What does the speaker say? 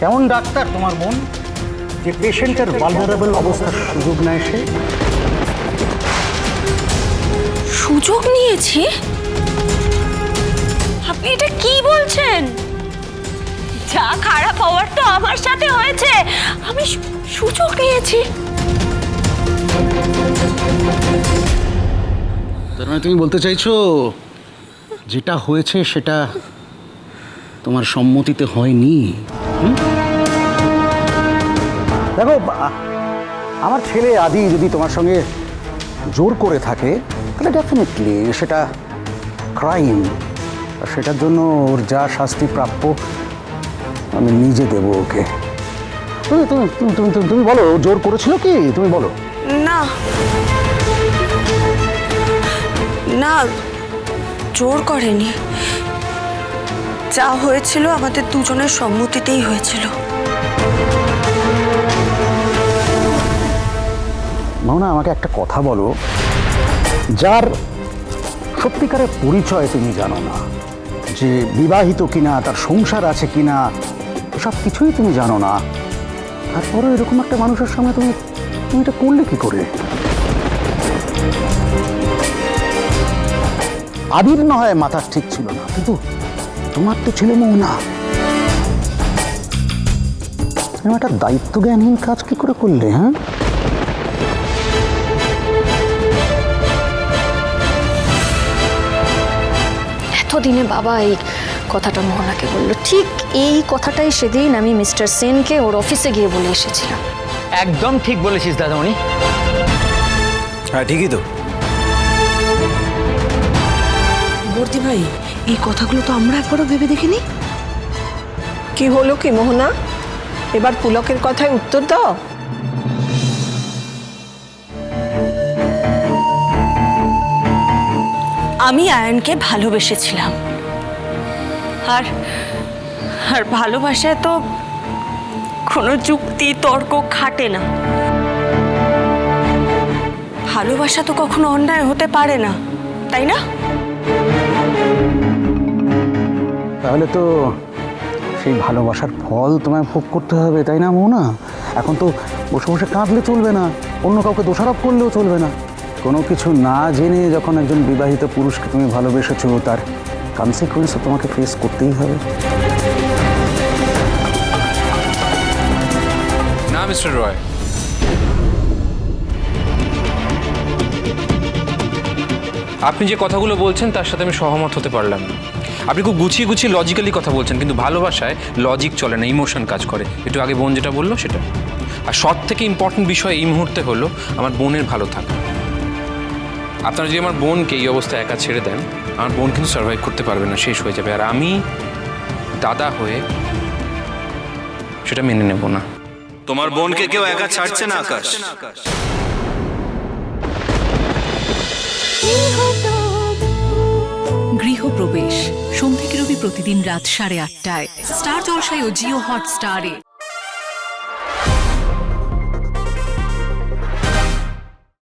কেমন ডাক্তার তোমার বোন যে পেশেন্টের ভালনারেবল অবস্থার সুযোগ নেয় সে? সুযোগ নিয়েছি? আপনি এটা কি বলছেন? যা খারাপ হওয়ার তো আমার সাথে হয়েছে। আমি সুযোগ নিয়েছি। তার মানে তুমি বলতে চাইছো যেটা হয়েছে সেটা তোমার সম্মতিতে হয়নি? দেখো আমার ছেলে আদি যদি তোমার সঙ্গে জোর করে থাকে, তাহলে ডেফিনেটলি সেটা ক্রাইম সেটার জন্য ওর যা শাস্তি প্রাপ্য, আমি নিজে দেব ওকে। তুমি তুমি, তুমি- তুমি বলো জোর করেছিল কি? তুমি বলো। না। না, জোর করেনি। যা হয়েছিল আমাদের দুজনের সম্মতিতেই হয়েছিল। মাওনা, আমাকে একটা কথা বলো। যার সত্যিকারের পরিচয় তুমি জানো না। যে বিবাহিত কিনা, তার সংসার আছে কিনা সব কিছুই তুমি জানো না। তারপরে এরকম একটা মানুষের সামনে তুমি তুমি এটা করলে কি করে? আবির না হয় মাথার ঠিক ছিল না। কিন্তু তোমার তো ছিল না। এরকম একটা দায়িত্ব জ্ঞানহীন কাজ কি করে করলে হ্যাঁ? এতদিনে বাবা এই কথাটা মোহনাকে বলল। ঠিক এই কথাটাই সেদিন আমি মিস্টার সেনকে ওর অফিসে গিয়ে বলে এসেছিলাম। একদম ঠিক বলেছিস দাদামণি। হ্যাঁ ঠিকই তো। বর্দি ভাই এই কথাগুলো তো আমরা একবারও ভেবে দেখিনি। কি হলো কি মোহনা? এবার পুলকের কথায় উত্তর দাও। আমি আয়নকে ভালোবেসেছিলাম। আর আর ভালোবাসায় তো কোনো যুক্তি তর্ক খাটে না। ভালোবাসা তো কখনো অন্যায় হতে পারে না তাই না? তাহলে তো সেই ভালোবাসার ফল তোমায় ভোগ করতে হবে, তাই না মৌনা? এখন তো বসে বসে কাঁদলে চলবে না, অন্য কাউকে দোষারোপ করলেও চলবে না। কোনো কিছু না জেনে যখন একজন বিবাহিত পুরুষকে তুমি ভালোবেসেছো, তার কনসিকুয়েন্সও তোমাকে ফেস করতেই হবে। না মিস্টার রয় আপনি যে কথাগুলো বলছেন, তার সাথে আমি সহমত হতে পারলাম না। আপনি খুব গুছিয়ে গুছিয়ে লজিক্যালি কথা বলছেন, কিন্তু ভালোবাসায় লজিক চলে না ইমোশন কাজ করে। একটু আগে বোন যেটা বলল, সেটা। আর সব থেকে ইম্পর্টেন্ট বিষয় এই মুহূর্তে হলো, আমার বোনের ভালো থাকা। আপনারা যদি আমার বোনকে এই অবস্থায় একা ছেড়ে দেন, আমার বোন কিন্তু সার্ভাইভ করতে পারবে না, শেষ হয়ে যাবে। আর আমি দাদা হয়ে সেটা মেনে নেব না। তোমার বোনকে কেউ একা ছাড়ছে না, আকাশ? প্রতিদিন রাত সাড়ে আটটায়। স্টার জলসায় ও জিও হট হটস্টারে